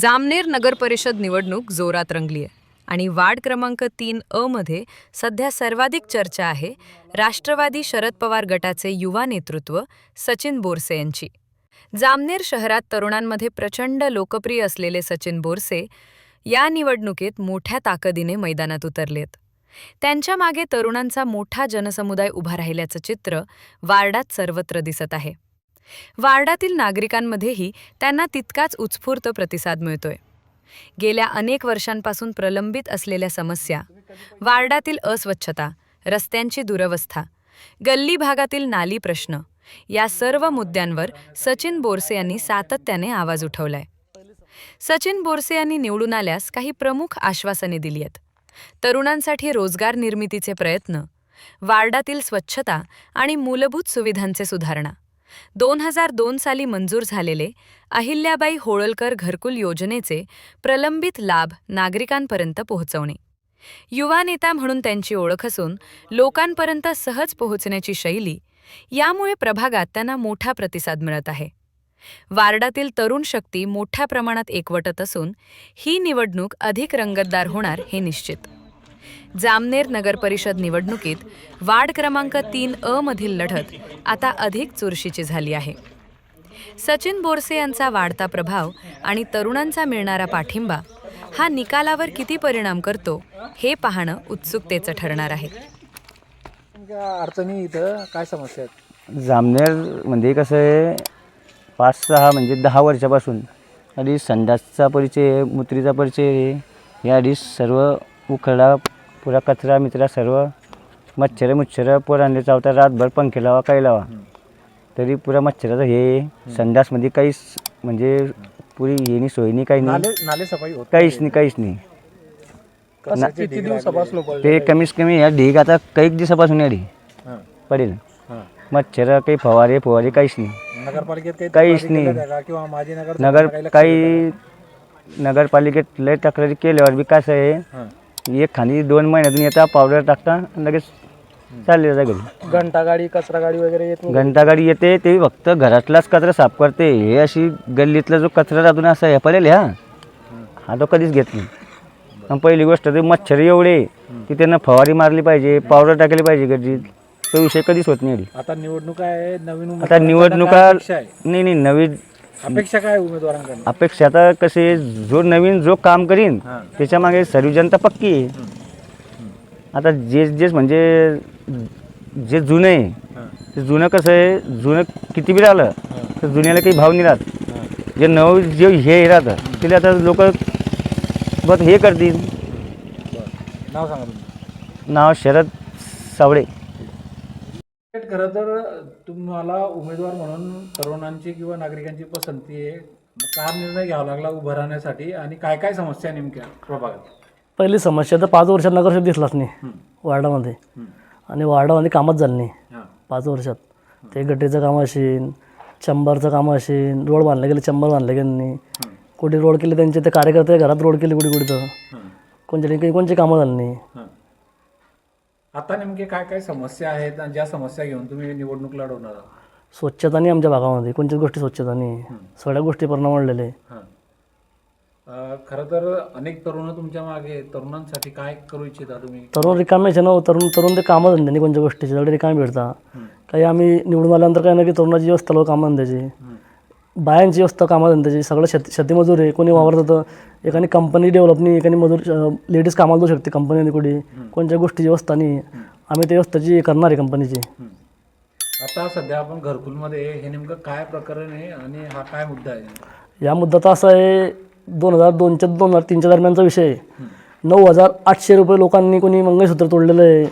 जामनेर नगर परिषद निवडणूक जोरात रंगली आहे आणि वार्ड क्रमांक तीन अ मध्ये सध्या सर्वाधिक चर्चा आहे राष्ट्रवादी शरद पवार गटाचे युवा नेतृत्व सचिन बोरसे यांची. जामनेर शहरात तरुणांमध्ये प्रचंड लोकप्रिय असलेले सचिन बोरसे या निवडणुकीत मोठ्या ताकदीने मैदानात उतरलेत. त्यांच्या मागे तरुणांचा मोठा जनसमुदाय उभा राहिल्याचं चित्र वार्डात सर्वत्र दिसत आहे. वार्डातील नागरिकांमध्येही त्यांना तितकाच उत्स्फूर्त प्रतिसाद मिळतोय. गेल्या अनेक वर्षांपासून प्रलंबित असलेल्या समस्या वार्डातील अस्वच्छता रस्त्यांची दुरवस्था गल्ली भागातील नाली प्रश्न या सर्व मुद्द्यांवर सचिन बोरसे यांनी सातत्याने आवाज उठवलाय. सचिन बोरसे यांनी निवडून आल्यास काही प्रमुख आश्वासने दिली आहेत. तरुणांसाठी रोजगार निर्मितीचे प्रयत्न वार्डातील स्वच्छता आणि मूलभूत सुविधांचे सुधारणा दोन हजार दोन साली मंजूर झालेले अहिल्याबाई होळकर घरकुल योजनेचे प्रलंबित लाभ नागरिकांपर्यंत पोहोचवणे. युवा नेता म्हणून त्यांची ओळख असून लोकांपर्यंत सहज पोहोचण्याची शैली यामुळे प्रभागात त्यांना मोठा प्रतिसाद मिळत आहे. वार्डातील तरुण शक्ती मोठ्या प्रमाणात एकवटत असून ही निवडणूक अधिक रंगतदार होणार हे निश्चित. जामनेर नगर परिषद निवडणुकीत वार्ड क्रमांक तीन अ मधील लढत आता अधिक चुरशीची झाली आहे. सचिन बोरसे यांचा वाढता प्रभाव आणि तरुणांचा मिळणारा पाठिंबा हा निकालावर किती परिणाम करतो हे पाहणं उत्सुकतेचं ठरणार आहे. अडचणी इथं काय समस्या आहेत? जामनेरमध्ये कसं आहे पाच सहा म्हणजे दहा वर्षापासून आधी संडासचा परिचय मुत्रीचा परिचय या आधी सर्व उखडा पुरा कचरा मित्रा सर्व मच्छर मुच्छर पोरांनी चावता रातभर पंखे लावा काही लावा. तरी पुरा मच्छराचं हे आहे. संडासमध्ये काहीच म्हणजे पुरी हे नाही सोय नाही काही नाही. नाले नाले सफाई होत काहीच नाही. काहीच नाही. कसं किती दिवसापासून पडले ते कमीत कमी या ढीग आता काही दिवसापासून या ढीग हां, पडेल. हां. मच्छर काही फवारे फवारे काहीच नाही. नगरपालिकेत काही काहीच तक्रारी नाही. किंवा नगर नगर काही नगरपालिकेत लय तक्रारी केल्यावर बी कसं आहे? हां. एक खाली दोन महिन्यातून येता पावडर टाकता आणि लगेच चालले जाता घरी. घंटा गाडी कचरा गाडी वगैरे येत नाही? घंटागाडी येते ते फक्त घरातलाच कचरा साफ करते. हे अशी गल्लीतला जो कचरा राहतो ना असा हे पडेल ह्या हा तो कधीच घेत नाही. आणि पहिली गोष्ट ते मच्छर एवढे की त्यांना फवारी मारली पाहिजे पावडर टाकली पाहिजे गल्लीत तो विषय कधीच होत नाही. आता निवडणूक आहे नवीन आता निवडणुका काय अपेक्षा आहे? नाही नाही नवीन अपेक्षा काय उमेदवारांकडून? अपेक्षा आता कसे जो नवीन जो काम करीन हां. त्याच्यामागे सर्व जनता पक्की आहे. आता जे जे म्हणजे जे जुनं आहे ते जुनं कसं आहे जुनं किती बी राहिलं तर जुन्याला काही भाव नाही राहत. जे नव जे हे राहतं तिला आता लोक बस हे करतील. नाव सांगा तुम्ही नाव शरद सावळे. खरं तर तुम्हाला उमेदवार म्हणून तरुणांची किंवा नागरिकांची पसंती आहे का निर्णय घ्यावा लागला उभं राहण्यासाठी आणि काय काय समस्या नेमक्या प्रभागात पहिली समस्या तर पाच वर्षात नगरसेवक दिसलाच नाही. वार्डामध्ये. आणि वार्डामध्ये कामच झालं नाही. पाच वर्षात ते गटरीचं काम असेल चंबरचं काम असेल रोड बांधले गेले चंबर बांधले गेले नाही. कुठे रोड केले त्यांचे ते कार्यकर्ते घरात रोड केले कुठे कुठे तर. कोणत्या ठिकाणी कोणची कामं झाली नाही. आता नेमके काय काय समस्या आहेत आणि ज्या समस्या घेऊन तुम्ही निवडणूक लढवणार आहात? स्वच्छता नाही आमच्या भागामध्ये. कोणत्याच गोष्टी स्वच्छता नाही. सगळ्या गोष्टी परिणाम वाढलेले हां. अं, खरं तर अनेक तरुण तुमच्या मागे आहेत. तरुणांसाठी काय करू इच्छिता तुम्ही? तरुण रिकामे आहे ना हो, तरुण तरुण ते कामं धंद्याने कोणत्या गोष्टीचे. सगळे रिकामे भेटता. हं. काही आम्ही निवडून आल्यानंतर काय ना की तरुणाची व्यवस्था कामं धंद्याची. हं. बायांची व्यवस्था कामा धंद्याची सगळं शेती शेतीमजूर आहे कोणी वावरत होतं एकाने कंपनी डेव्हलप नाही एकाने मजूर लेडीज कामाला जाऊ शकते कंपनीने कुठे कोणत्या गोष्टीची व्यवस्था नाही आम्ही त्या व्यवस्थाची करणार आहे कंपनीची. आता सध्या आपण घरकुलमध्ये. हे नेमकं काय प्रकरण आहे आणि हा काय मुद्दा आहे या मुद्दा तर असा आहे दोन हजार दोनच्या दोन हजार तीनच्या दरम्यानचा विषय आहे नऊ हजार आठशे रुपये लोकांनी कोणी मंगळसूत्र तोडलेलं आहे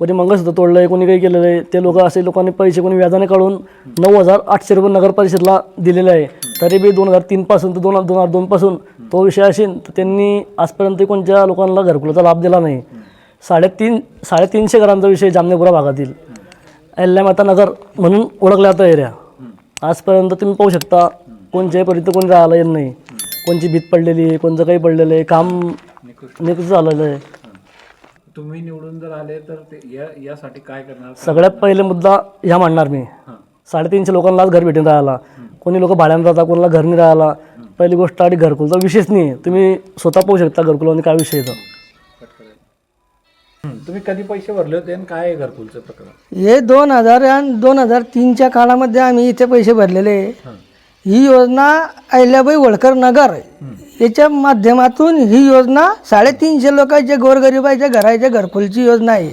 कोणी मंगळसूत्र तोडलं आहे कोणी काही केलेलं आहे ते लोक असे लोकांनी पैसे कोणी व्याजाने काढून नऊ हजार आठशे रुपये नगर परिषदला दिलेले आहे. तरी बी दोन हजार तीनपासून ते दोन दोन हजार दोनपासून तो विषय असेल तर त्यांनी आजपर्यंत कोणत्या लोकांना घरकुलाचा लाभ दिला नाही. साडेतीन साडेतीनशे घरांचा विषय जामनेपुरा भागातील. अल्ल्यामाता नगर म्हणून ओळखला जातं एरिया आजपर्यंत तुम्ही पाहू शकता कोणत्याही पर्यंत कोणी राहायला येत नाही. कोणची भीत पडलेली आहे कोणचं काही पडलेलं आहे काम निकृष्ट झालेलं आहे. तुम्ही निवडून जर आले तर ते या यासाठी काय करणार? सगळ्यात पहिले मुद्दा ह्या मांडणार मी. हां. साडेतीनशे लोकांनाच घर भेटून राहायला कोणी लोक भाड्यानं राहतात कोणाला घर नाही राहायला पहिली गोष्ट आणि घरकुलचा विषयच नाही. तुम्ही स्वतः पाहू शकता घरकुलामध्ये काय विषय येतो तुम्ही कधी पैसे भरले होते आणि काय आहे घरकुलचं प्रकरण? हे दोन हजार आणि दोन हजार तीनच्या काळामध्ये आम्ही इथे पैसे भरलेले. आहे. ही. योजना अहिल्याबाई होळकर नगर याच्या माध्यमातून ही योजना साडेतीनशे लोकांच्या गोरगरिबाच्या घराच्या घरकुलची योजना आहे.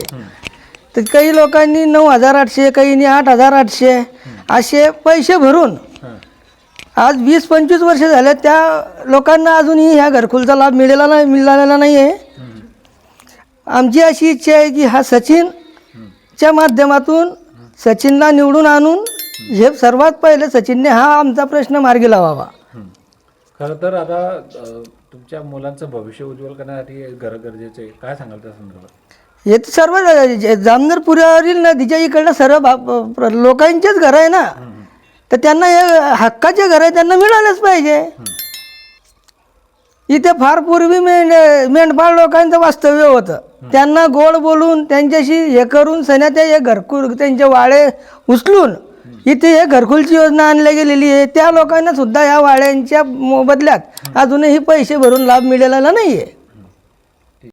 तर काही लोकांनी नऊ हजार आठशे काहींनी आठ हजार आठशे असे पैसे भरून आज वीस पंचवीस वर्ष झाले त्या लोकांना अजूनही ह्या घरकुलचा लाभ मिळालेला नाही मिळालेला नाही आहे आमची अशी इच्छा आहे की हा सचिन च्या माध्यमातून सचिनला निवडून आणून हे सर्वात पहिले सचिनने हा आमचा प्रश्न मार्गी लावावा. खरं तर आता अ, तुमच्या मुलांचं भविष्य उज्ज्वल करण्यासाठी घर गरजेचं आहे. काय सांगाल त्या संदर्भात? हे तर सर्व जे जामनेर पुऱ्यावरील नदीच्या इकडलं सर्व भा- प्र- लोकांचेच घर आहे ना? तर त्यांना हे हक्काचे घर आहे त्यांना मिळालंच पाहिजे. इथे फार पूर्वी मेंढ मेंढपाळ लोकांचं वास्तव्य होतं. त्यांना गोड बोलून त्यांच्याशी हे करून सन्या ते हे घरकुल त्यांचे वाळे उचलून इथे हे घरकुलची योजना आणली गेलेली आहे. त्या लोकांना सुद्धा या वाड्यांच्या मोबदल्यात अजूनही पैसे भरून लाभ मिळालेला नाही आहे